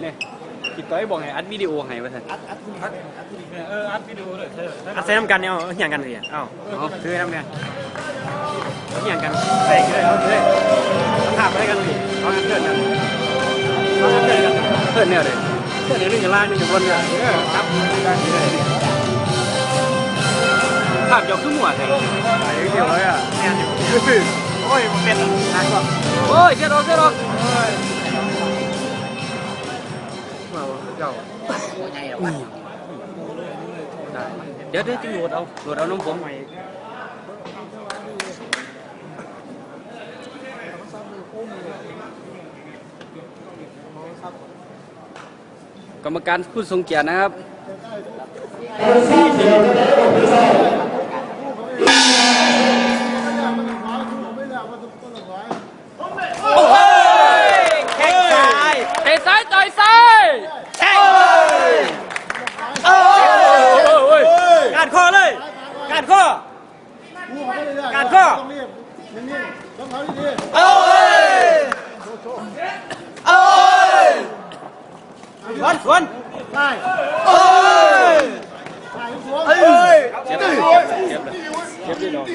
เนี่ยคิดต่อยบอกให้อัดวิดีโอให้ว่าท่านเอออัดวิดีโอเลยใช่อัดใส่น้ำกันเนี่ยเอาอย่างกันเลยอะเอ้าเอาคือน้ำกันเอาอย่างกันใส่เลยเอาเลยเอาถามอะไรกันเลยเอาอันเดินกันเอาอันเดินกันเพื่อนเนี่ยเลยเดินเดี๋ยวนึงจะล่างนึงจะบนเนี่ยเออครับได้ดีเลยภาพยกขึ้นหัวไทยไปเดี๋ยวเลยอะเนี่ยอยู่โอ้ยมันเป็นทางก่อนโอ้ยเจ้าดอกเจ้าดอก เจ้าเดี๋ยวเดี๋ยวจะโหลดเอาโหลดเอาน้องผมใหม่กรรมการผู้ทรงเกียรตินะครับ chém đi đồ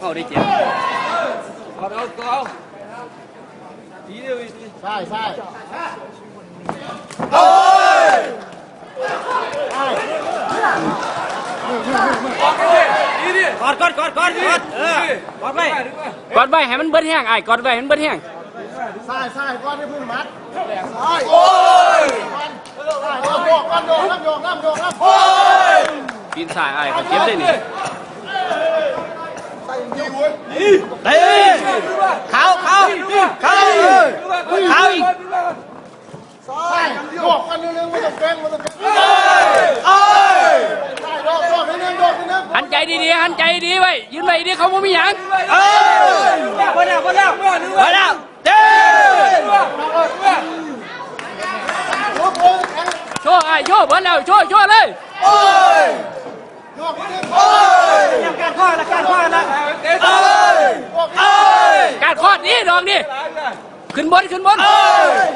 cầu đi chém có đâu có không tí đi đi, sai sai ôi cọt cọt cọt cọt cọt cọt vậy cọt vậy hãy mình bớt hàng ai cọt vậy mình bớt hàng sai sai con đi phun mắt sai ôi con con con con con con con con con con กอดเออกอดไปกอดไว้ให้มันเบิดแห้งไอ้ายกอดไว้ให้มันเบิดแห้งใช่ใช่ก้อนที่พึ่งมัดใช่โอ้ยใช่โยกโยกน้ำโยกน้ำโยกน้ำโยกน้ำโอ้ยปีนสายไอ้ายเขาเจ็บได้นี่เตะเขาเขาเขาเขาอีกใช่โยกกันนิดนึงไม่ต้องเกรงไม่ต้องเกรงเอ้ยใช่โยกโยกนิดนึงโยกนิดนึงหันใจดีๆหันใจดีไว้ยืนไว้ดีเขาบ่มีหยังเอ้ยพอแล้วพอแล้วพอแล้วเด้โยกโยกแข็งโชว์ไอ้ายโชว์เบิดแล้วโชว์โชว์เลยโอ้ยโย กนิดนึงโอ้ยการข้อละการข้อละเอ้ยเอ้ยการคอดนี้ดอกนี่ขึ้นบนขึ้นบนเอ้ย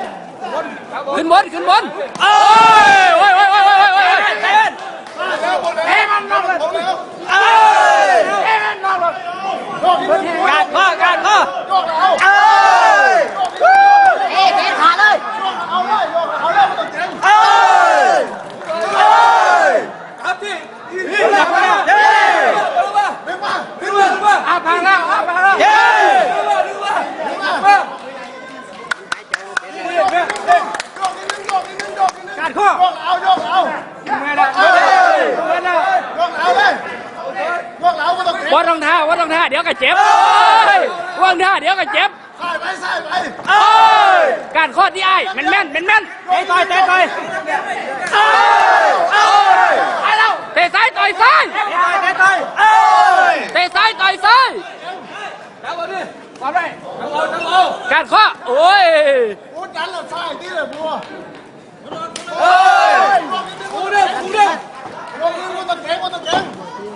ขึ้นบนขึ้นบนเอ้ยโอ้ยโอ้ยโอ้ยโอ้ยโอ้ยโอ้ยเต้นแล้มันนอกเลยหมดแล้วเอ้ยโยกนิดนึงการข้อการข้อโยกเอาเอ้ย เอ๊ะเอ๊ะขาเลยโยกเอาเลยโยกเอาเลยไม่ต้องเกรง เอ้ยเอ้ยครับที่ที่เด้ ดึงมาดึง อาพังแล้วอาพังแล้ว เย้ มาโยกนิดนึงโยกนิดนึงโยกนิดนึงโยกนิดนึง การข้อ โยกเอาโยกเอา ไม่ได้ เอาเลยโยกเอาเลยโยกเอาไม่ต้องเกรง วัดรองเท้าวัดรองเท้าเดี๋ยวก็เจ็บวัดรองเท้าเดี๋ยวก็เจ็บใส่ไปใส่ไปเอ้ยการคอดที่ไอ้แม่นแม่นแม่นแม่นเตะต่อยเตะต่อยเอ้ยเอ้ยไปแล้วเตะซ้ายต่อยซ้ายเตะต่อยเตะต่อยเอ้ยเตะซ้ายต่อยซ้ายการข้อโอ้ยพูดกันแล้วใช่ที่เลยบัวเอ้ยกูเด้อกูเด้อโยกนิดนึงไม่ต้องเกรงไม่ต้องเกร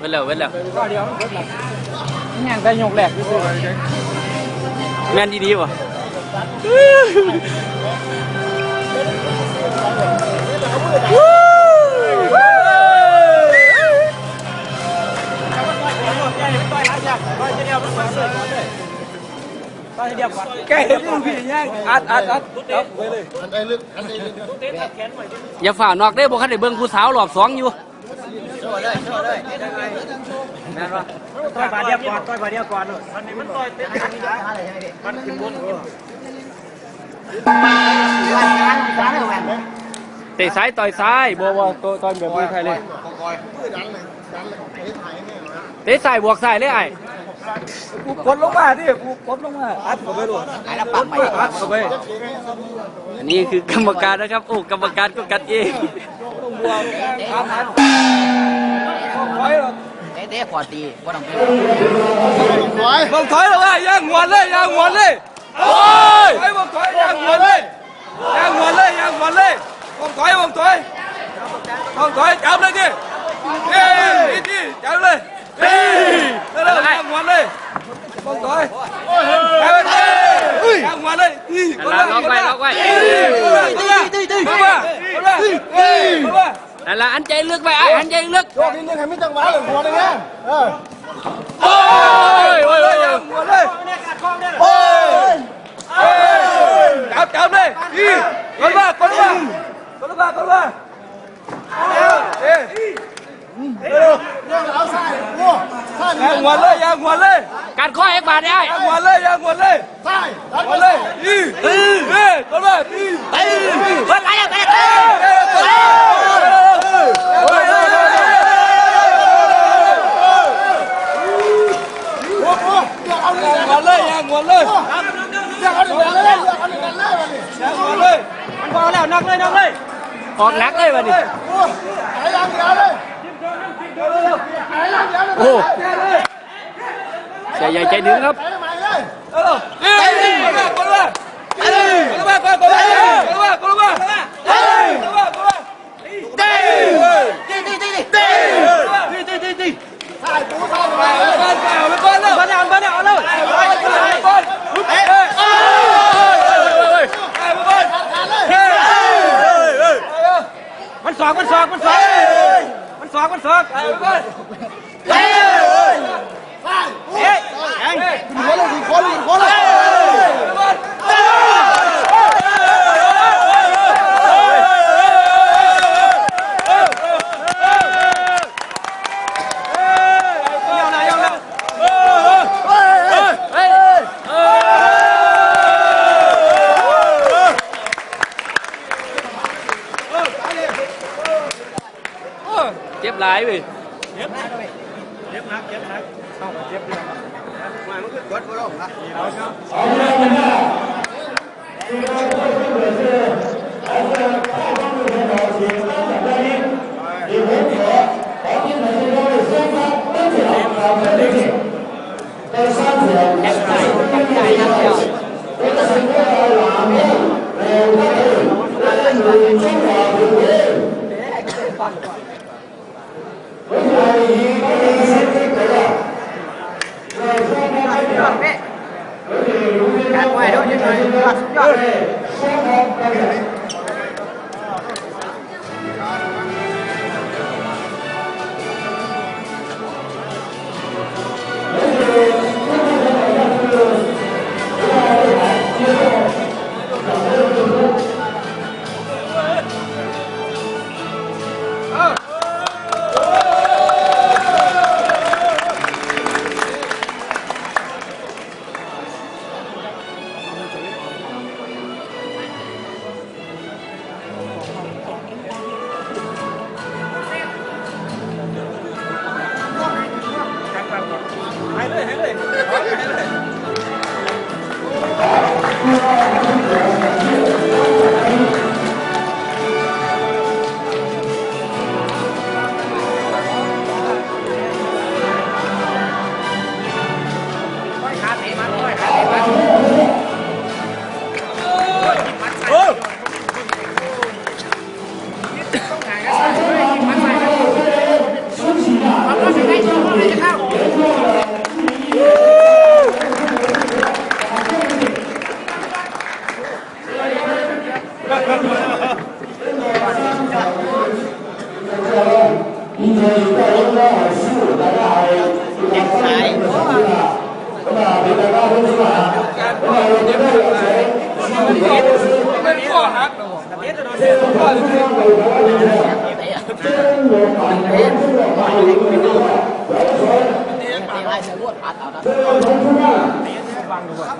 Vết lều, vết lều Ngàn tay nhục lẹt đi sư Men đi đi vào Cái hết luôn kìa งอัดอัดอัดย่ย่าฝ่านอกได้บวกขันไดเบิ่งผู้สาวหลอบสองอยู่ต่อยบาเดียวก่อนต่อยบาเดียวก่อนมันมันต่อยเตะที่มันขึ้นบนเตะซ้ายต่อยซ้ายบัวบัวตัวต่อยแบบมวยไทเลยเตะซ้ายบวกซ้ายเลยไอ้ กูกดลงมาดิกูกดลงมาอัดเข้าไปลูกอัดเข้าไปอันนี้คือกรรมการนะครับ โอ้กรรมการก็กัดเองต้องบัวขาหันถอยหรอเตะขอตีว่าต้องเป็นถอยบังถอยหรอวะย่างหัวเลยย่างหัวเลยโอ้ยถอยบังถอยย่างหัวเลยย่างหัวเลยย่างหัวเลยบังถอยบังถอยบังถอยจับเลยดิเฮ้ยดิจับเลย เฮ้ยเร็วๆย่างหัวเลยบังถอยจับเลยย่างหัวเลยคนละคนละคนละคนละคนละคนละนั่นละอันใจลึกไปไอ้อันใจลึกโยกนิดนึงให้ไม่จังหวะเลยหัวเลยนี่ยเออ còn lát đây mà đi ô xe dài chạy đứng lắm มันสอกมันสอกมันสอกมันสอกมันสองไปก่ đi Tiếp. Tiếp nát, tiếp nát Xong rồi tiếp đi. Mày mới cứ quất vô đâu? Gì đó chứ. Ông lên mình nào Chúng ta có những người xưa Ông lên phải có người đàn đầu thì chúng ta chẳng ra đi Điều hướng thế Có những người xưa đâu được xem ra Bất chỉ học vào người đi Tôi sao chỉ học Em phải, em phải, em phải Tôi ta sẽ có là làm đi Đều đây Là người chúng ta được đi Để anh sẽ phản quả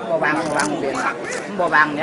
bò bằng bò bằng bò bằng